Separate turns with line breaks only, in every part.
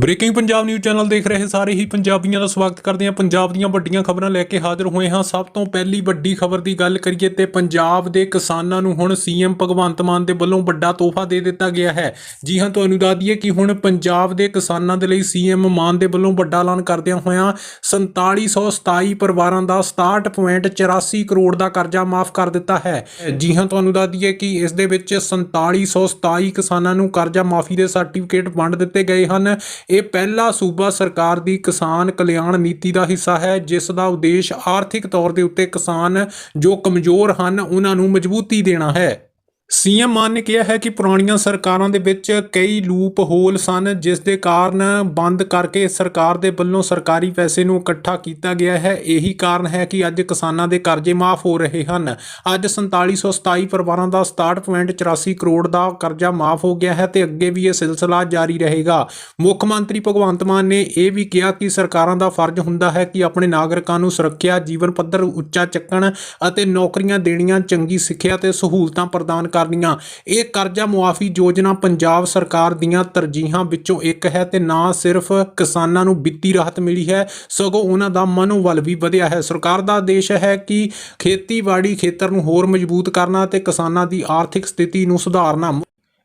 Breaking Punjab news channel ਦੇਖ ਰਹੇ ਸਾਰੇ ਹੀ ਪੰਜਾਬੀਆਂ ਦਾ ਸਵਾਗਤ ਕਰਦੇ ਹਾਂ। ਪੰਜਾਬ ਦੀਆਂ ਵੱਡੀਆਂ ਖਬਰਾਂ ਲੈ ਕੇ ਹਾਜ਼ਰ ਹੋਏ ਹਾਂ। ਸਭ ਤੋਂ ਪਹਿਲੀ ਵੱਡੀ ਖਬਰ ਦੀ ਗੱਲ ਕਰੀਏ ਤੇ ਪੰਜਾਬ ਦੇ ਕਿਸਾਨਾਂ ਨੂੰ ਹੁਣ ਸੀਐਮ ਭਗਵੰਤ ਮਾਨ ਦੇ ਵੱਲੋਂ ਵੱਡਾ ਤੋਹਫਾ ਦੇ ਦਿੱਤਾ ਗਿਆ ਹੈ। ਜੀ ਹਾਂ, ਤੁਹਾਨੂੰ ਦੱਸ ਦਈਏ ਕਿ ਹੁਣ ਪੰਜਾਬ ਦੇ ਕਿਸਾਨਾਂ ਦੇ ਲਈ ਸੀਐਮ ਮਾਨ ਦੇ ਵੱਲੋਂ ਵੱਡਾ ਐਲਾਨ ਕਰਦਿਆਂ ਹੋਇਆਂ 4727 ਪਰਿਵਾਰਾਂ ਦਾ 67.84 ਕਰੋੜ ਦਾ ਕਰਜ਼ਾ ਮਾਫ ਕਰ ਦਿੱਤਾ ਹੈ। ਜੀ ਹਾਂ, ਤੁਹਾਨੂੰ ਦੱਸ ਦਈਏ ਕਿ ਇਸ ਦੇ ਵਿੱਚ 4727 ਕਿਸਾਨਾਂ ਨੂੰ ਕਰਜ਼ਾ ਮਾਫੀ ਦੇ ਸਰਟੀਫਿਕੇਟ ਵੰਡ ਦਿੱਤੇ ਗਏ ਹਨ। ਇਹ ਪਹਿਲਾ ਸੂਬਾ ਸਰਕਾਰ ਦੀ ਕਿਸਾਨ ਕਲਿਆਣ ਨੀਤੀ ਦਾ ਹਿੱਸਾ ਹੈ, ਜਿਸ ਦਾ ਉਦੇਸ਼ ਆਰਥਿਕ ਤੌਰ ਦੇ ਉੱਤੇ ਕਿਸਾਨ ਜੋ ਕਮਜ਼ੋਰ ਹਨ, ਉਹਨਾਂ ਨੂੰ ਮਜ਼ਬੂਤੀ ਦੇਣਾ ਹੈ। ਸੀਐਮ ਮਾਨ ਨੇ ਕਿਹਾ ਹੈ ਕਿ ਪੁਰਾਣੀਆਂ ਸਰਕਾਰਾਂ ਦੇ ਵਿੱਚ ਕਈ ਲੂਪ ਹੋਲ ਸਨ, ਜਿਸ ਦੇ ਕਾਰਨ ਬੰਦ ਕਰਕੇ ਸਰਕਾਰ ਦੇ ਵੱਲੋਂ ਸਰਕਾਰੀ ਪੈਸੇ ਨੂੰ ਇਕੱਠਾ ਕੀਤਾ ਗਿਆ ਹੈ। ਇਹੀ ਕਾਰਨ ਹੈ ਕਿ ਅੱਜ ਕਿਸਾਨਾਂ ਦੇ ਕਰਜ਼ੇ ਮਾਫ ਹੋ ਰਹੇ ਹਨ। ਅੱਜ 4727 ਪਰਿਵਾਰਾਂ ਦਾ 67.84 ਕਰੋੜ ਦਾ ਕਰਜ਼ਾ ਮਾਫ ਹੋ ਗਿਆ ਹੈ ਤੇ ਅੱਗੇ ਵੀ ਇਹ ਸਿਲਸਿਲਾ ਜਾਰੀ ਰਹੇਗਾ। ਮੁੱਖ ਮੰਤਰੀ ਭਗਵੰਤ ਮਾਨ ਨੇ ਇਹ ਵੀ ਕਿਹਾ ਕਿ ਸਰਕਾਰਾਂ ਦਾ ਫਰਜ਼ ਹੁੰਦਾ ਹੈ ਕਿ ਆਪਣੇ ਨਾਗਰਿਕਾਂ ਨੂੰ ਸੁਰੱਖਿਆ, ਜੀਵਨ ਪੱਧਰ ਉੱਚਾ ਚੱਕਣ ਅਤੇ ਨੌਕਰੀਆਂ ਦੇਣੀਆਂ ਚੰਗੀ ਸਿੱਖਿਆ ਤੇ ਸਹੂਲਤਾਂ ਪ੍ਰਦਾਨ ਕਰ ਕਰਨੀਆਂ ਇਹ ਕਰਜ਼ਾ ਮੁਆਫੀ ਯੋਜਨਾ ਪੰਜਾਬ ਸਰਕਾਰ ਦੀਆਂ ਤਰਜੀਹਾਂ ਵਿੱਚੋਂ ਇੱਕ ਹੈ ਤੇ ਨਾ ਸਿਰਫ ਕਿਸਾਨਾਂ ਨੂੰ ਵਿੱਤੀ ਰਾਹਤ ਮਿਲੀ ਹੈ, ਸਗੋਂ ਉਹਨਾਂ ਦਾ ਮਨੋਬਲ ਵੀ ਵਧਿਆ ਹੈ। ਸਰਕਾਰ ਦਾ ਆਦੇਸ਼ ਹੈ ਕਿ ਖੇਤੀਬਾੜੀ ਖੇਤਰ ਨੂੰ ਹੋਰ ਮਜ਼ਬੂਤ ਕਰਨਾ ਤੇ ਕਿਸਾਨਾਂ ਦੀ ਆਰਥਿਕ ਸਥਿਤੀ ਨੂੰ ਸੁਧਾਰਨਾ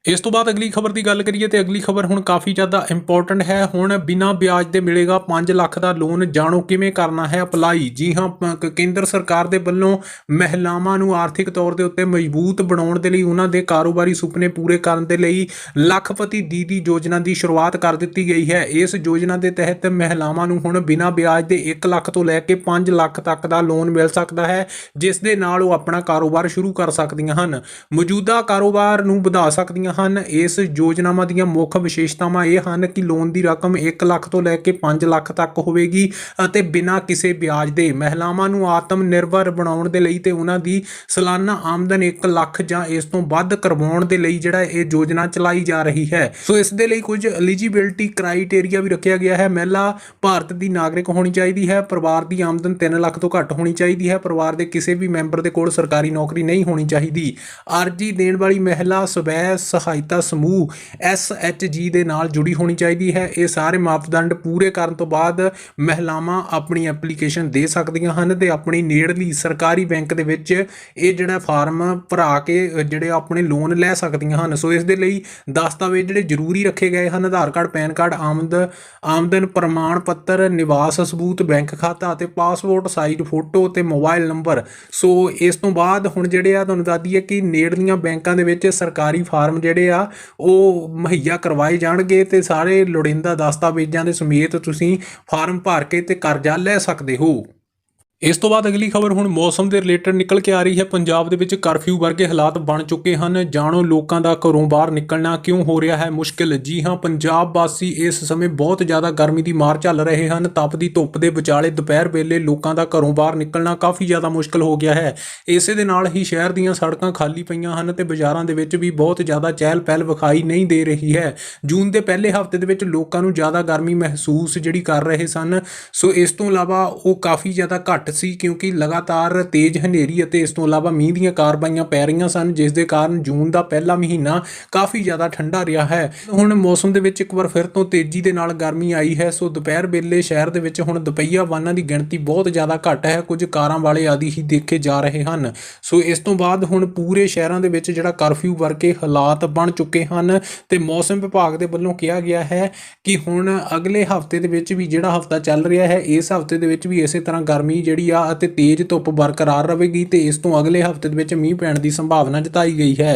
ਇਸ ਤੋਂ ਬਾਅਦ ਅਗਲੀ ਖਬਰ ਦੀ ਗੱਲ ਕਰੀਏ ਤੇ ਅਗਲੀ ਖਬਰ ਹੁਣ ਕਾਫੀ ਜ਼ਿਆਦਾ ਇੰਪੋਰਟੈਂਟ ਹੈ। ਹੁਣ ਬਿਨਾਂ ਵਿਆਜ ਦੇ ਮਿਲੇਗਾ 5 ਲੱਖ ਦਾ ਲੋਨ ਜਾਣੋ ਕਿਵੇਂ ਕਰਨਾ ਹੈ ਅਪਲਾਈ ਜੀ ਹਾਂ ਪ- ਕੇਂਦਰ ਸਰਕਾਰ ਦੇ ਵੱਲੋਂ ਮਹਿਲਾਵਾਂ ਨੂੰ ਆਰਥਿਕ ਤੌਰ ਦੇ ਉੱਤੇ ਮਜ਼ਬੂਤ ਬਣਾਉਣ ਦੇ ਲਈ ਉਹਨਾਂ ਦੇ ਕਾਰੋਬਾਰੀ ਸੁਪਨੇ ਪੂਰੇ ਕਰਨ ਦੇ ਲਈ ਲੱਖਪਤੀ ਦੀਦੀ ਯੋਜਨਾ ਦੀ ਸ਼ੁਰੂਆਤ ਕਰ ਦਿੱਤੀ ਗਈ ਹੈ। ਇਸ ਯੋਜਨਾ ਦੇ ਤਹਿਤ ਮਹਿਲਾਵਾਂ ਨੂੰ ਹੁਣ ਬਿਨਾਂ ਵਿਆਜ ਦੇ 1 ਲੱਖ ਤੋਂ ਲੈ ਕੇ 5 ਲੱਖ ਤੱਕ ਦਾ ਲੋਨ ਮਿਲ ਸਕਦਾ ਹੈ, ਜਿਸ ਦੇ ਨਾਲ ਉਹ ਆਪਣਾ ਕਾਰੋਬਾਰ ਸ਼ੁਰੂ ਕਰ ਸਕਦੀਆਂ ਹਨ। ਮੌਜੂਦਾ ਕਾਰੋਬਾਰ ਨੂੰ ਵਧਾ ਸਕਦੀਆਂ ਹਨ। ਇਸ ਯੋਜਨਾਵਾਂ ਦੀਆਂ ਮੁੱਖ ਵਿਸ਼ੇਸ਼ਤਾਵਾਂ ਇਹ ਹਨ ਕਿ ਲੋਨ ਦੀ ਰਕਮ 1 ਲੱਖ ਤੋਂ ਲੈ ਕੇ 5 ਲੱਖ ਤੱਕ ਹੋਵੇਗੀ ਅਤੇ ਬਿਨਾਂ ਕਿਸੇ ਵਿਆਜ ਦੇ ਮਹਿਲਾਵਾਂ ਨੂੰ ਆਤਮ ਨਿਰਭਰ ਬਣਾਉਣ ਦੇ ਲਈ ਤੇ ਉਹਨਾਂ ਦੀ ਸਾਲਾਨਾ ਆਮਦਨ 1 ਲੱਖ ਜਾਂ ਇਸ ਤੋਂ ਵੱਧ ਕਰਵਾਉਣ ਦੇ ਲਈ ਜਿਹੜਾ ਇਹ ਯੋਜਨਾ ਚਲਾਈ ਜਾ ਰਹੀ ਹੈ। ਸੋ ਇਸ ਦੇ ਲਈ ਕੁਝ ਐਲੀਜੀਬਿਲਟੀ ਕ੍ਰਾਈਟੇਰੀਆ ਵੀ ਰੱਖਿਆ ਗਿਆ ਹੈ। ਮਹਿਲਾ ਭਾਰਤ ਦੀ ਨਾਗਰਿਕ ਹੋਣੀ ਚਾਹੀਦੀ ਹੈ। ਪਰਿਵਾਰ ਦੀ ਆਮਦਨ 3 ਲੱਖ ਤੋਂ ਘੱਟ ਹੋਣੀ ਚਾਹੀਦੀ ਹੈ। ਪਰਿਵਾਰ ਦੇ ਕਿਸੇ ਵੀ ਮੈਂਬਰ ਦੇ ਕੋਲ ਸਰਕਾਰੀ ਨੌਕਰੀ ਨਹੀਂ ਹੋਣੀ ਚਾਹੀਦੀ। ਅਰਜੀ ਦੇਣ ਵਾਲੀ ਮਹਿਲਾ ਸਵੈ ਸਹਾਇਤਾ ਸਮੂਹ SHG ਦੇ ਨਾਲ ਜੁੜੀ ਹੋਣੀ ਚਾਹੀਦੀ ਹੈ। ਇਹ ਸਾਰੇ ਮਾਪਦੰਡ ਪੂਰੇ ਕਰਨ ਤੋਂ ਬਾਅਦ ਮਹਿਲਾਵਾਂ ਆਪਣੀ ਐਪਲੀਕੇਸ਼ਨ ਦੇ ਸਕਦੀਆਂ ਹਨ ਤੇ ਆਪਣੀ ਨੇੜਲੀ ਸਰਕਾਰੀ ਬੈਂਕ ਦੇ ਵਿੱਚ ਇਹ ਜਿਹੜਾ ਫਾਰਮ ਭਰਾ ਕੇ ਜਿਹੜੇ ਆਪਣੇ ਲੋਨ ਲੈ ਸਕਦੀਆਂ ਹਨ। ਸੋ ਇਸ ਦੇ ਲਈ ਦਸਤਾਵੇਜ਼ ਜਿਹੜੇ ਜ਼ਰੂਰੀ ਰੱਖੇ ਗਏ ਹਨ। ਆਧਾਰ ਕਾਰਡ, ਪੈਨ ਕਾਰਡ, ਆਮਦ, ਆਮਦਨ ਪ੍ਰਮਾਣ ਪੱਤਰ, ਨਿਵਾਸ ਸਬੂਤ, ਬੈਂਕ ਖਾਤਾ ਅਤੇ ਪਾਸਪੋਰਟ, ਸਾਈਜ਼, ਫੋਟੋ ਤੇ ਮੋਬਾਈਲ ਨੰਬਰ। ਸੋ ਇਸ ਤੋਂ ਬਾਅਦ ਹੁਣ ਜਿਹੜੇ ਆ ਤੁਹਾਨੂੰ ਦੱਸ ਦਈਏ ਕਿ ਨੇੜਲੀਆਂ ਬੈਂਕਾਂ ਦੇ ਵਿੱਚ ਸਰਕਾਰੀ ਫਾਰਮ ਜਿਹੜੇ ਆ, ਉਹ ਮੁਹੱਈਆ ਕਰਵਾਏ ਜਾਣਗੇ ਤੇ ਸਾਰੇ ਲੋੜੀਂਦਾ ਦਸਤਾਵੇਜ਼ਾਂ ਦੇ ਸਮੇਤ ਤੁਸੀਂ ਫਾਰਮ ਭਰ ਕੇ ਤੇ ਕਰਜ਼ਾ ਲੈ ਸਕਦੇ ਹੋ। ਇਸ ਤੋਂ ਬਾਅਦ ਅਗਲੀ ਖਬਰ ਹੁਣ ਮੌਸਮ ਦੇ ਰਿਲੇਟਡ ਨਿਕਲ ਕੇ ਆ ਰਹੀ ਹੈ। ਪੰਜਾਬ ਦੇ ਵਿੱਚ ਕਰਫਿਊ ਵਰਗੇ ਹਾਲਾਤ ਬਣ ਚੁੱਕੇ ਹਨ। ਜਾਣੋ ਲੋਕਾਂ ਦਾ ਘਰੋਂ ਬਾਹਰ ਨਿਕਲਣਾ ਕਿਉਂ ਹੋ ਰਿਹਾ ਹੈ ਮੁਸ਼ਕਿਲ? ਜੀ ਹਾਂ, ਪੰਜਾਬ ਵਾਸੀ ਇਸ ਸਮੇਂ ਬਹੁਤ ਜ਼ਿਆਦਾ ਗਰਮੀ ਦੀ ਮਾਰ ਝੱਲ ਰਹੇ ਹਨ। ਤਪਦੀ ਧੁੱਪ ਦੇ ਵਿਚਾਲੇ ਦੁਪਹਿਰ ਵੇਲੇ ਲੋਕਾਂ ਦਾ ਘਰੋਂ ਬਾਹਰ ਨਿਕਲਣਾ ਕਾਫੀ ਜ਼ਿਆਦਾ ਮੁਸ਼ਕਿਲ ਹੋ ਗਿਆ ਹੈ। ਇਸੇ ਦੇ ਨਾਲ ਹੀ ਸ਼ਹਿਰ ਦੀਆਂ ਸੜਕਾਂ ਖਾਲੀ ਪਈਆਂ ਹਨ ਤੇ ਬਾਜ਼ਾਰਾਂ ਦੇ ਵਿੱਚ ਵੀ ਬਹੁਤ ਜ਼ਿਆਦਾ ਚਹਿਲ ਪਹਿਲ ਵਿਖਾਈ ਨਹੀਂ ਦੇ ਰਹੀ ਹੈ। ਜੂਨ ਦੇ ਪਹਿਲੇ ਹਫ਼ਤੇ ਦੇ ਵਿੱਚ ਲੋਕਾਂ ਨੂੰ ਜ਼ਿਆਦਾ ਗਰਮੀ ਮਹਿਸੂਸ ਜਿਹੜੀ ਕਰ ਰਹੇ ਸਨ। ਸੋ ਇਸ ਤੋਂ ਇਲਾਵਾ ਉਹ ਕਾਫੀ ਜ਼ਿਆਦਾ ਘੱਟ ਘੱਟ ਸੀ ਕਿਉਂਕਿ ਲਗਾਤਾਰ ਤੇਜ਼ ਹਨੇਰੀ ਅਤੇ ਇਸ ਤੋਂ ਇਲਾਵਾ ਮੀਂਹ ਦੀਆਂ ਕਾਰਵਾਈਆਂ ਪੈ ਰਹੀਆਂ ਸਨ, ਜਿਸ ਦੇ ਕਾਰਨ ਜੂਨ ਦਾ ਪਹਿਲਾ ਮਹੀਨਾ ਕਾਫੀ ਜ਼ਿਆਦਾ ਠੰਡਾ ਰਿਹਾ ਹੈ। ਹੁਣ ਮੌਸਮ ਦੇ ਵਿੱਚ ਇੱਕ ਵਾਰ ਫਿਰ ਤੋਂ ਤੇਜ਼ੀ ਦੇ ਨਾਲ ਗਰਮੀ ਆਈ ਹੈ, ਸੋ ਦੁਪਹਿਰ ਵੇਲੇ ਸ਼ਹਿਰ ਦੇ ਵਿੱਚ ਹੁਣ ਦੁਪਹੀਆ ਵਾਹਨਾਂ ਦੀ ਗਿਣਤੀ ਬਹੁਤ ਜ਼ਿਆਦਾ ਘੱਟ ਹੈ, ਕੁਝ ਕਾਰਾਂ ਵਾਲੇ ਆਦਿ ਹੀ ਦੇਖੇ ਜਾ ਰਹੇ ਹਨ। ਸੋ ਇਸ ਤੋਂ ਬਾਅਦ ਹੁਣ ਪੂਰੇ ਸ਼ਹਿਰਾਂ ਦੇ ਵਿੱਚ ਜਿਹੜਾ ਕਰਫਿਊ ਵਰਗੇ ਹਾਲਾਤ ਬਣ ਚੁੱਕੇ ਹਨ ਤੇ ਮੌਸਮ ਵਿਭਾਗ ਦੇ ਵੱਲੋਂ ਕਿਹਾ ਗਿਆ ਹੈ ਕਿ ਹੁਣ ਅਗਲੇ ਹਫ਼ਤੇ ਦੇ ਵਿੱਚ ਵੀ ਜਿਹੜਾ ਹਫਤਾ ਚੱਲ ਰਿਹਾ ਹੈ, ਇਸ ਹਫ਼ਤੇ ਦੇ ਵਿੱਚ ਵੀ ਇਸੇ ਤਰ੍ਹਾਂ ਗਰਮੀ ਜਿਹੜੀ ਆ ਅਤੇ ਤੇਜ਼ ਧੁੱਪ ਬਰਕਰਾਰ ਰਹੇਗੀ ਤੇ ਇਸ ਤੋਂ ਅਗਲੇ ਹਫ਼ਤੇ ਦੇ ਵਿੱਚ ਮੀਂਹ ਪੈਣ ਦੀ ਸੰਭਾਵਨਾ ਜਤਾਈ ਗਈ ਹੈ।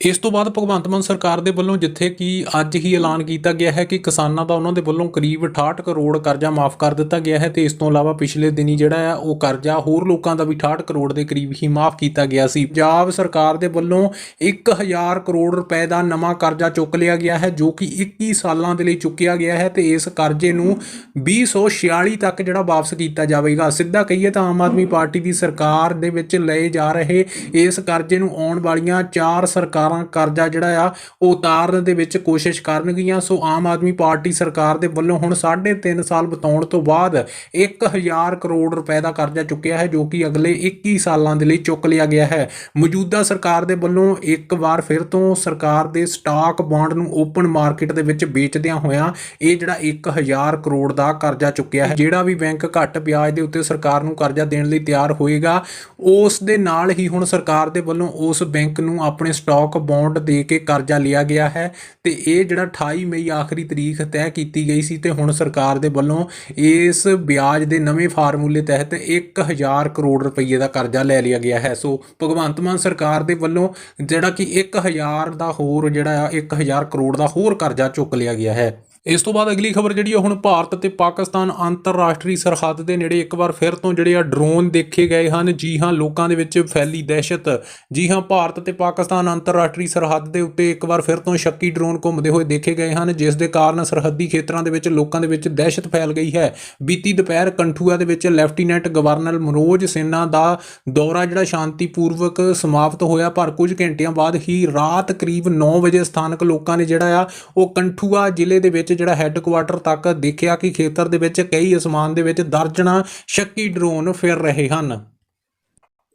ਇਸ ਤੋਂ ਬਾਅਦ ਭਗਵੰਤ ਮਾਨ ਸਰਕਾਰ ਦੇ ਵੱਲੋਂ ਜਿੱਥੇ ਕਿ ਅੱਜ ਹੀ ਐਲਾਨ ਕੀਤਾ ਗਿਆ ਹੈ ਕਿ ਕਿਸਾਨਾਂ ਦਾ ਉਹਨਾਂ ਦੇ ਵੱਲੋਂ ਕਰੀਬ 68 ਕਰੋੜ ਕਰਜ਼ਾ ਮਾਫ ਕਰ ਦਿੱਤਾ ਗਿਆ ਹੈ ਤੇ ਇਸ ਤੋਂ ਇਲਾਵਾ ਪਿਛਲੇ ਦਿਨੀ ਜਿਹੜਾ ਆ ਉਹ ਕਰਜ਼ਾ ਹੋਰ ਲੋਕਾਂ ਦਾ ਵੀ 68 ਕਰੋੜ ਦੇ ਕਰੀਬ ਹੀ ਮਾਫ ਕੀਤਾ ਗਿਆ ਸੀ। ਪੰਜਾਬ ਸਰਕਾਰ ਦੇ ਵੱਲੋਂ 1000 ਕਰੋੜ ਰੁਪਏ ਦਾ ਨਵਾਂ ਕਰਜ਼ਾ ਚੁੱਕ ਲਿਆ ਗਿਆ ਹੈ ਜੋ ਕਿ 21 ਸਾਲਾਂ ਦੇ ਲਈ ਚੁੱਕਿਆ ਗਿਆ ਹੈ ਤੇ ਇਸ ਕਰਜ਼ੇ ਨੂੰ 2046 ਤੱਕ ਜਿਹੜਾ ਵਾਪਸ ਕੀਤਾ ਜਾਵੇਗਾ। ਸਿੱਧਾ ਕਹੀਏ ਤਾਂ ਆਮ ਆਦਮੀ ਪਾਰਟੀ ਦੀ ਸਰਕਾਰ ਦੇ ਵਿੱਚ ਲਏ ਜਾ ਰਹੇ ਇਸ ਕਰਜ਼ੇ ਨੂੰ ਆਉਣ ਵਾਲੀਆਂ ਚਾਰ ਸਰਕਾਰ ਸਰਕਾਰਾਂ, ਕਰਜ਼ਾ ਜਿਹੜਾ ਆ, ਉਹ ਉਤਾਰਨ ਦੇ ਵਿੱਚ ਕੋਸ਼ਿਸ਼ ਕਰਨਗੀਆਂ। ਸੋ ਆਮ ਆਦਮੀ ਪਾਰਟੀ ਸਰਕਾਰ ਦੇ ਵੱਲੋਂ ਹੁਣ 3.5 ਸਾਲ ਬਤਾਉਣ ਤੋਂ ਬਾਅਦ 1000 ਕਰੋੜ ਰੁਪਏ ਦਾ ਕਰਜ਼ਾ ਚੁੱਕਿਆ ਹੈ, ਜੋ ਕਿ ਅਗਲੇ 21 ਸਾਲਾਂ ਦੇ ਲਈ ਚੁੱਕ ਲਿਆ ਗਿਆ ਹੈ। ਮੌਜੂਦਾ ਸਰਕਾਰ ਦੇ ਵੱਲੋਂ ਇੱਕ ਵਾਰ ਫਿਰ ਤੋਂ ਸਰਕਾਰ ਦੇ ਸਟਾਕ ਬੌਂਡ ਨੂੰ ਓਪਨ ਮਾਰਕੀਟ ਦੇ ਵਿੱਚ ਵੇਚਦਿਆਂ ਹੋਇਆਂ ਇਹ ਜਿਹੜਾ 1000 ਕਰੋੜ ਦਾ ਕਰਜ਼ਾ ਚੁੱਕਿਆ ਹੈ, ਜਿਹੜਾ ਵੀ ਬੈਂਕ ਘੱਟ ਵਿਆਜ ਦੇ ਉੱਤੇ ਸਰਕਾਰ ਨੂੰ ਕਰਜ਼ਾ ਦੇਣ ਲਈ ਤਿਆਰ ਹੋਏਗਾ, ਉਸ ਦੇ ਨਾਲ ਹੀ ਹੁਣ ਸਰਕਾਰ ਦੇ ਵੱਲੋਂ ਉਸ ਬੈਂਕ ਨੂੰ ਆਪਣੇ ਸਟਾਕ ਬੌਂਡ ਦੇ ਕੇ ਕਰਜ਼ਾ ਲਿਆ ਗਿਆ ਹੈ ਤੇ ਇਹ ਜਿਹੜਾ 28 ਮਈ ਆਖਰੀ ਤਰੀਕ ਤੈਅ ਕੀਤੀ ਗਈ ਸੀ ਤੇ ਹੁਣ ਸਰਕਾਰ ਦੇ ਵੱਲੋਂ ਇਸ ਵਿਆਜ ਦੇ ਨਵੇਂ ਫਾਰਮੂਲੇ ਤਹਿਤ 1000 ਕਰੋੜ ਰੁਪਏ ਦਾ ਕਰਜ਼ਾ ਲੈ ਲਿਆ ਗਿਆ ਹੈ। ਸੋ ਭਗਵੰਤ ਮਾਨ ਸਰਕਾਰ ਦੇ ਵੱਲੋਂ ਜਿਹੜਾ ਕਿ 1000 ਦਾ ਹੋਰ ਜਿਹੜਾ ਆ 1000 ਕਰੋੜ ਦਾ ਹੋਰ ਕਰਜ਼ਾ ਚੁੱਕ ਲਿਆ ਗਿਆ ਹੈ। ਇਸ ਤੋਂ ਬਾਅਦ ਅਗਲੀ ਖਬਰ ਜਿਹੜੀ ਆ, ਹੁਣ ਭਾਰਤ ਤੇ ਪਾਕਿਸਤਾਨ ਅੰਤਰਰਾਸ਼ਟਰੀ ਸਰਹੱਦ ਦੇ ਨੇੜੇ ਇੱਕ ਵਾਰ ਫਿਰ ਤੋਂ ਜਿਹੜੇ ਆ ਡਰੋਨ ਦੇਖੇ ਗਏ ਹਨ। ਜੀ ਹਾਂ, ਲੋਕਾਂ ਦੇ ਵਿੱਚ ਫੈਲੀ ਦਹਿਸ਼ਤ। ਜੀ ਹਾਂ, ਭਾਰਤ ਤੇ ਪਾਕਿਸਤਾਨ ਅੰਤਰਰਾਸ਼ਟਰੀ ਸਰਹੱਦ ਦੇ ਉੱਤੇ ਇੱਕ ਵਾਰ ਫਿਰ ਤੋਂ ਸ਼ੱਕੀ ਡਰੋਨ ਘੁੰਮਦੇ ਹੋਏ ਦੇਖੇ ਗਏ ਹਨ, ਜਿਸ ਦੇ ਕਾਰਨ ਸਰਹੱਦੀ ਖੇਤਰਾਂ ਦੇ ਵਿੱਚ ਲੋਕਾਂ ਦੇ ਵਿੱਚ ਦਹਿਸ਼ਤ ਫੈਲ ਗਈ ਹੈ। ਬੀਤੀ ਦੁਪਹਿਰ ਕੰਠੂਆ ਦੇ ਵਿੱਚ ਲੈਫਟੀਨੈਂਟ ਗਵਰਨਰ ਮਨੋਜ ਸਿਨਹਾ ਦਾ ਦੌਰਾ ਜਿਹੜਾ ਸ਼ਾਂਤੀਪੂਰਵਕ ਸਮਾਪਤ ਹੋਇਆ, ਪਰ ਕੁਝ ਘੰਟਿਆਂ ਬਾਅਦ ਹੀ ਰਾਤ ਕਰੀਬ 9 ਵਜੇ ਸਥਾਨਕ ਲੋਕਾਂ ਨੇ ਜਿਹੜਾ ਆ, ਉਹ ਕੰਠੂਆ ਜ਼ਿਲ੍ਹੇ ਦੇ ਵਿੱਚ ਜਿਹੜਾ ਹੈੱਡਕੁਆਟਰ ਤੱਕ ਦੇਖਿਆ ਕਿ ਖੇਤਰ ਦੇ ਵਿੱਚ ਕਈ ਅਸਮਾਨ ਦੇ ਵਿੱਚ ਦਰਜਣਾ ਸ਼ੱਕੀ ਡਰੋਨ ਫਿਰ ਰਹੇ ਹਨ।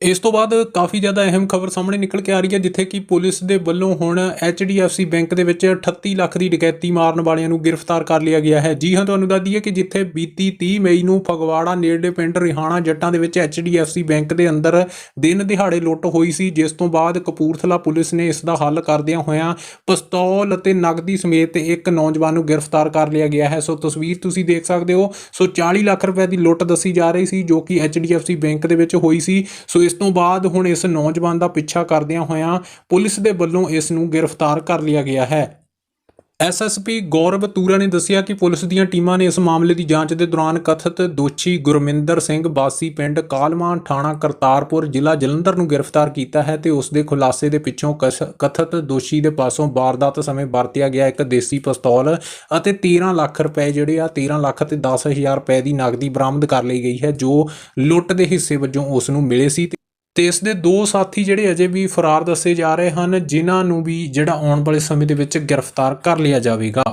ਇਸ ਤੋਂ ਬਾਅਦ ਕਾਫੀ ਜ਼ਿਆਦਾ ਅਹਿਮ ਖਬਰ ਸਾਹਮਣੇ ਨਿਕਲ ਕੇ ਆ ਰਹੀ ਹੈ, ਜਿੱਥੇ ਕਿ ਪੁਲਿਸ ਦੇ ਵੱਲੋਂ ਹੁਣ HDFC ਬੈਂਕ ਦੇ ਵਿੱਚ 38 ਲੱਖ ਦੀ ਡਕੈਤੀ ਮਾਰਨ ਵਾਲਿਆਂ ਨੂੰ ਗ੍ਰਿਫਤਾਰ ਕਰ ਲਿਆ ਗਿਆ ਹੈ। ਜੀ ਹਾਂ, ਤੁਹਾਨੂੰ ਦੱਸ ਦਈਏ ਕਿ ਜਿੱਥੇ ਬੀਤੀ 30 ਮਈ ਨੂੰ ਫਗਵਾੜਾ ਨੇੜੇ ਪਿੰਡ ਰਿਹਾਣਾ ਜੱਟਾਂ ਦੇ ਵਿੱਚ HDFC ਬੈਂਕ ਦੇ ਅੰਦਰ ਦਿਨ ਦਿਹਾੜੇ ਲੁੱਟ ਹੋਈ ਸੀ, ਜਿਸ ਤੋਂ ਬਾਅਦ ਕਪੂਰਥਲਾ ਪੁਲਿਸ ਨੇ ਇਸ ਦਾ ਹੱਲ ਕਰਦਿਆਂ ਹੋਇਆਂ ਪਿਸਤੌਲ ਅਤੇ ਨਗਦੀ ਸਮੇਤ ਇੱਕ ਨੌਜਵਾਨ ਨੂੰ ਗ੍ਰਿਫਤਾਰ ਕਰ ਲਿਆ ਗਿਆ ਹੈ। ਸੋ ਤਸਵੀਰ ਤੁਸੀਂ ਦੇਖ ਸਕਦੇ ਹੋ, ਸੋ 40 ਲੱਖ ਰੁਪਏ ਦੀ ਲੁੱਟ ਦੱਸੀ ਜਾ ਰਹੀ ਸੀ, ਜੋ ਕਿ HDFC ਬੈਂਕ ਦੇ ਵਿੱਚ ਹੋਈ ਸੀ। ਸੋ ਇਸ ਤੋਂ ਬਾਅਦ ਹੁਣ ਇਸ ਨੌਜਵਾਨ ਦਾ ਪਿੱਛਾ ਕਰਦਿਆਂ ਹੋਇਆਂ ਪੁਲਿਸ ਦੇ ਵੱਲੋਂ ਇਸ ਨੂੰ ਗ੍ਰਿਫਤਾਰ ਕਰ ਲਿਆ ਗਿਆ ਹੈ। ਐਸਐਸਪੀ ਗੌਰਵ ਤੂਰਾ ਨੇ ਦੱਸਿਆ ਕਿ ਪੁਲਿਸ ਦੀਆਂ ਟੀਮਾਂ ਨੇ ਇਸ ਮਾਮਲੇ ਦੀ ਜਾਂਚ ਦੇ ਦੌਰਾਨ ਕਥਿਤ ਦੋਸ਼ੀ ਗੁਰਮਿੰਦਰ ਸਿੰਘ ਬਾਸੀ ਪਿੰਡ ਕਾਲਮਾਨ ਥਾਣਾ ਕਰਤਾਰਪੁਰ ਜ਼ਿਲ੍ਹਾ ਜਲੰਧਰ ਨੂੰ ਗ੍ਰਿਫਤਾਰ ਕੀਤਾ ਹੈ ਤੇ ਉਸ ਦੇ ਖੁਲਾਸੇ ਦੇ ਪਿੱਛੋਂ ਕਸ- ਕਥਿਤ ਦੋਸ਼ੀ ਦੇ ਪਾਸੋਂ ਵਾਰਦਾਤ ਸਮੇਂ ਵਰਤਿਆ ਗਿਆ ਇੱਕ ਦੇਸੀ ਪਿਸਤੌਲ ਅਤੇ 13 ਲੱਖ ਰੁਪਏ ਜਿਹੜੇ ਆ 13 ਲੱਖ ਤੇ 10000 ਰੁਪਏ ਦੀ ਨਗਦੀ ਬਰਾਮਦ ਕਰ ਲਈ ਗਈ ਹੈ, ਜੋ ਲੁੱਟ ਦੇ ਹਿੱਸੇ ਵਜੋਂ ਉਸ ਨੂੰ ਮਿਲੇ ਸੀ ਤੇ ਇਸ ਦੇ ਦੋ ਸਾਥੀ ਜਿਹੜੇ ਅਜੇ ਵੀ ਫਰਾਰ ਦੱਸੇ ਜਾ ਰਹੇ ਹਨ, ਜਿਨ੍ਹਾਂ ਨੂੰ ਵੀ ਜਿਹੜਾ ਆਉਣ ਵਾਲੇ ਸਮੇਂ ਦੇ ਵਿੱਚ ਗ੍ਰਿਫਤਾਰ ਕਰ ਲਿਆ ਜਾਵੇਗਾ।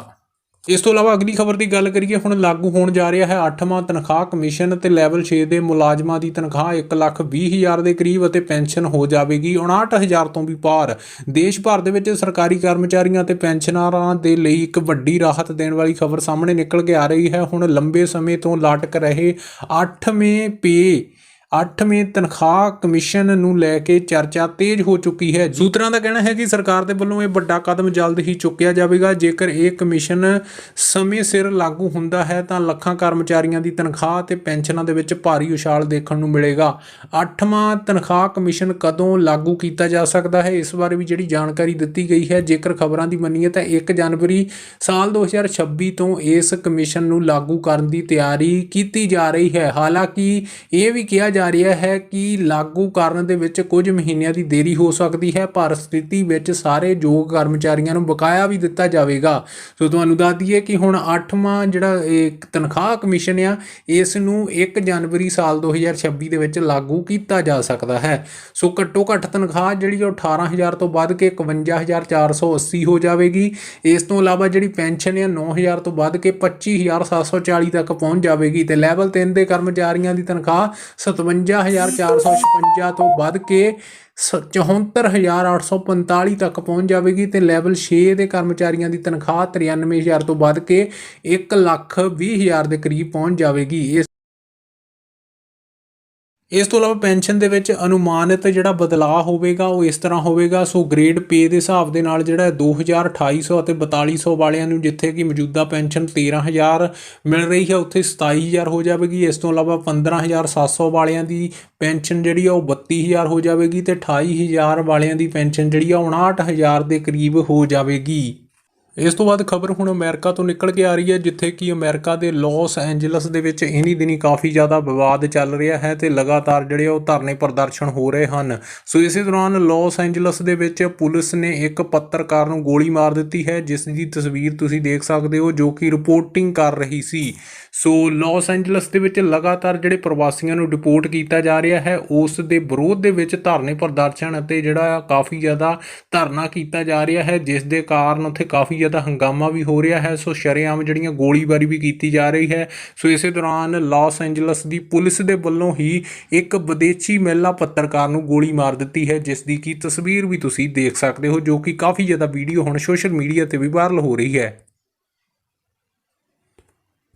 ਇਸ ਤੋਂ ਇਲਾਵਾ ਅਗਲੀ ਖਬਰ ਦੀ ਗੱਲ ਕਰੀਏ, ਹੁਣ ਲਾਗੂ ਹੋਣ ਜਾ ਰਿਹਾ ਹੈ 8ਵਾਂ ਤਨਖਾਹ ਕਮਿਸ਼ਨ ਤੇ ਲੈਵਲ 6 ਦੇ ਮੁਲਾਜ਼ਮਾਂ ਦੀ ਤਨਖਾਹ 120000 ਦੇ ਕਰੀਬ ਅਤੇ ਪੈਨਸ਼ਨ ਹੋ ਜਾਵੇਗੀ। 59000 ਤੋਂ ਵੀ ਪਾਰ ਦੇਸ਼ ਭਰ ਦੇ ਵਿੱਚ ਸਰਕਾਰੀ ਕਰਮਚਾਰੀਆਂ ਤੇ ਪੈਨਸ਼ਨਰਾਂ ਦੇ ਲਈ ਇੱਕ ਵੱਡੀ ਰਾਹਤ ਦੇਣ ਵਾਲੀ ਖਬਰ ਸਾਹਮਣੇ ਨਿਕਲ ਕੇ ਆ ਰਹੀ ਹੈ। ਹੁਣ ਲੰਬੇ ਸਮੇਂ ਤੋਂ ਲਾਟਕ ਰਹੇ 8ਵੇਂ ਪੇ 8ਵੇਂ ਤਨਖਾਹ ਕਮਿਸ਼ਨ ਨੂੰ ਲੈ ਕੇ ਚਰਚਾ ਤੇਜ਼ ਹੋ ਚੁੱਕੀ ਹੈ। ਸੂਤਰਾਂ ਦਾ ਕਹਿਣਾ ਹੈ ਕਿ ਸਰਕਾਰ ਦੇ ਵੱਲੋਂ ਇਹ ਵੱਡਾ ਕਦਮ ਜਲਦ ਹੀ ਚੁੱਕਿਆ ਜਾਵੇਗਾ। ਜੇਕਰ ਇਹ ਕਮਿਸ਼ਨ ਸਮੇਂ ਸਿਰ ਲਾਗੂ ਹੁੰਦਾ ਹੈ, ਤਾਂ ਲੱਖਾਂ ਕਰਮਚਾਰੀਆਂ ਦੀ ਤਨਖਾਹ ਤੇ ਪੈਨਸ਼ਨਾਂ ਦੇ ਵਿੱਚ ਭਾਰੀ ਉਛਾਲ ਦੇਖਣ ਨੂੰ ਮਿਲੇਗਾ। 8ਵਾਂ ਤਨਖਾਹ ਕਮਿਸ਼ਨ ਕਦੋਂ ਲਾਗੂ ਕੀਤਾ ਜਾ ਸਕਦਾ ਹੈ, ਇਸ ਬਾਰੇ ਵੀ ਜਿਹੜੀ ਜਾਣਕਾਰੀ ਦਿੱਤੀ ਗਈ ਹੈ, ਜੇਕਰ ਖਬਰਾਂ ਦੀ ਮੰਨੀਏ ਤਾਂ 1 ਜਨਵਰੀ ਸਾਲ 2026 ਤੋਂ ਇਸ ਕਮਿਸ਼ਨ ਨੂੰ ਲਾਗੂ ਕਰਨ ਦੀ ਤਿਆਰੀ ਕੀਤੀ ਜਾ ਰਹੀ ਹੈ। ਹਾਲਾਂਕਿ ਇਹ ਵੀ ਕਿਹਾ ਜਾ ਰਿਹਾ ਹੈ ਕਿ ਲਾਗੂ ਕਰਨ ਦੇ ਵਿੱਚ ਕੁਝ ਮਹੀਨਿਆਂ ਦੀ ਦੇਰੀ ਹੋ ਸਕਦੀ ਹੈ, ਪਰ ਸਥਿਤੀ ਵਿੱਚ ਸਾਰੇ ਯੋਗ ਕਰਮਚਾਰੀਆਂ ਨੂੰ ਬਕਾਇਆ ਵੀ ਦਿੱਤਾ ਜਾਵੇਗਾ। ਸੋ ਤੁਹਾਨੂੰ ਦੱਸ ਦਈਏ ਕਿ ਹੁਣ 8ਵਾਂ ਜਿਹੜਾ ਇਹ ਤਨਖਾਹ ਕਮਿਸ਼ਨ ਆ, ਇਸ ਨੂੰ 1 ਜਨਵਰੀ ਸਾਲ 2026 ਦੇ ਵਿੱਚ ਲਾਗੂ ਕੀਤਾ ਜਾ ਸਕਦਾ ਹੈ। ਸੋ ਘੱਟੋ ਘੱਟ ਤਨਖਾਹ ਜਿਹੜੀ ਉਹ 18000 ਤੋਂ ਵੱਧ ਕੇ 51480 ਹੋ ਜਾਵੇਗੀ। ਇਸ ਤੋਂ ਇਲਾਵਾ ਜਿਹੜੀ ਪੈਨਸ਼ਨ ਹੈ 9000 ਤੋਂ ਵੱਧ ਕੇ 25740 ਤੱਕ ਪਹੁੰਚ ਜਾਵੇਗੀ ਤੇ ਲੈਵਲ 3 ਦੇ ਕਰਮਚਾਰੀਆਂ ਦੀ ਤਨਖਾਹ 57456 ਤੋਂ ਵੱਧ ਕੇ ਸ- 74845 ਤੱਕ ਪਹੁੰਚ ਜਾਵੇਗੀ ਤੇ ਲੈਵਲ 6 ਦੇ ਕਰਮਚਾਰੀਆਂ ਦੀ ਤਨਖਾਹ 93000 ਤੋਂ ਵੱਧ ਕੇ 120000 ਦੇ ਕਰੀਬ ਪਹੁੰਚ ਜਾਵੇਗੀ। ਇਸ ਤੋਂ ਇਲਾਵਾ ਪੈਨਸ਼ਨ ਦੇ ਵਿੱਚ ਅਨੁਮਾਨਿਤ ਜਿਹੜਾ ਬਦਲਾਅ ਹੋਵੇਗਾ, ਉਹ ਇਸ ਤਰ੍ਹਾਂ ਹੋਵੇਗਾ। ਸੋ ਗ੍ਰੇਡ ਪੇ ਦੇ ਹਿਸਾਬ ਦੇ ਨਾਲ ਜਿਹੜਾ ਹੈ 2200 ਅਤੇ 4200 ਵਾਲਿਆਂ ਨੂੰ ਜਿੱਥੇ ਕਿ ਮੌਜੂਦਾ ਪੈਨਸ਼ਨ 13000 ਮਿਲ ਰਹੀ ਹੈ, ਉੱਥੇ 27000 ਹੋ ਜਾਵੇਗੀ। ਇਸ ਤੋਂ ਇਲਾਵਾ 15700 ਵਾਲਿਆਂ ਦੀ ਪੈਨਸ਼ਨ ਜਿਹੜੀ ਆ, ਉਹ 32000 ਹੋ ਜਾਵੇਗੀ ਤੇ 28000 ਵਾਲਿਆਂ ਦੀ ਪੈਨਸ਼ਨ ਜਿਹੜੀ ਆ 59000 ਦੇ ਕਰੀਬ ਹੋ ਜਾਵੇਗੀ। ਇਸ ਤੋਂ ਬਾਅਦ ਖਬਰ ਹੁਣ ਅਮਰੀਕਾ ਤੋਂ ਨਿਕਲ ਕੇ ਆ ਰਹੀ ਹੈ, ਜਿੱਥੇ ਕਿ ਅਮਰੀਕਾ ਦੇ ਲਾਸ ਐਂਜਲਸ ਦੇ ਵਿੱਚ ਇਨੀ ਦਿਨੀ ਕਾਫੀ ਜ਼ਿਆਦਾ ਵਿਵਾਦ ਚੱਲ ਰਿਹਾ ਹੈ ਤੇ ਲਗਾਤਾਰ ਜਿਹੜੇ ਉਹ ਧਰਨੇ ਪ੍ਰਦਰਸ਼ਨ ਹੋ ਰਹੇ ਹਨ। ਸੋ ਇਸੇ ਦੌਰਾਨ ਲਾਸ ਐਂਜਲਸ ਦੇ ਵਿੱਚ ਪੁਲਿਸ ਨੇ ਇੱਕ ਪੱਤਰਕਾਰ ਨੂੰ ਗੋਲੀ ਮਾਰ ਦਿੱਤੀ ਹੈ, ਜਿਸ ਦੀ ਤਸਵੀਰ ਤੁਸੀਂ ਦੇਖ ਸਕਦੇ ਹੋ, ਜੋ ਕਿ ਰਿਪੋਰਟਿੰਗ ਕਰ ਰਹੀ ਸੀ। ਸੋ ਲਾਸ ਐਂਜਲਸ ਦੇ ਵਿੱਚ ਲਗਾਤਾਰ ਜਿਹੜੇ ਪ੍ਰਵਾਸੀਆਂ ਨੂੰ ਡਿਪੋਰਟ ਕੀਤਾ ਜਾ ਰਿਹਾ ਹੈ, ਉਸ ਦੇ ਵਿਰੋਧ ਦੇ ਵਿੱਚ ਧਰਨੇ ਪ੍ਰਦਰਸ਼ਨ ਅਤੇ ਜਿਹੜਾ ਕਾਫੀ ਜ਼ਿਆਦਾ ਧਰਨਾ ਕੀਤਾ ਜਾ ਰਿਹਾ ਹੈ, ਜਿਸ ਦੇ ਕਾਰਨ ਉੱਥੇ ਕਾਫੀ ਜ਼ਿਆਦਾ ਹੰਗਾਮਾ ਵੀ ਹੋ ਰਿਹਾ ਹੈ, ਸੋ ਸ਼ਰੇਆਮ ਜਿਹੜੀਆਂ ਗੋਲੀਬਾਰੀ ਵੀ ਕੀਤੀ ਜਾ ਰਹੀ ਹੈ, ਸੋ ਇਸੇ ਦੌਰਾਨ ਲਾਸ ਐਂਜਲਸ ਦੀ ਪੁਲਿਸ ਦੇ ਵੱਲੋਂ ਹੀ ਇੱਕ ਵਿਦੇਸ਼ੀ ਮਹਿਲਾ ਪੱਤਰਕਾਰ ਨੂੰ ਗੋਲੀ ਮਾਰ ਦਿੱਤੀ ਹੈ, ਜਿਸ ਦੀ ਕੀ ਤਸਵੀਰ ਵੀ ਤੁਸੀਂ ਦੇਖ ਸਕਦੇ ਹੋ, ਜੋ ਕਿ ਕਾਫੀ ਜ਼ਿਆਦਾ ਵੀਡੀਓ ਹੁਣ ਸੋਸ਼ਲ ਮੀਡੀਆ ਤੇ ਵੀ ਵਾਇਰਲ ਹੋ ਰਹੀ ਹੈ।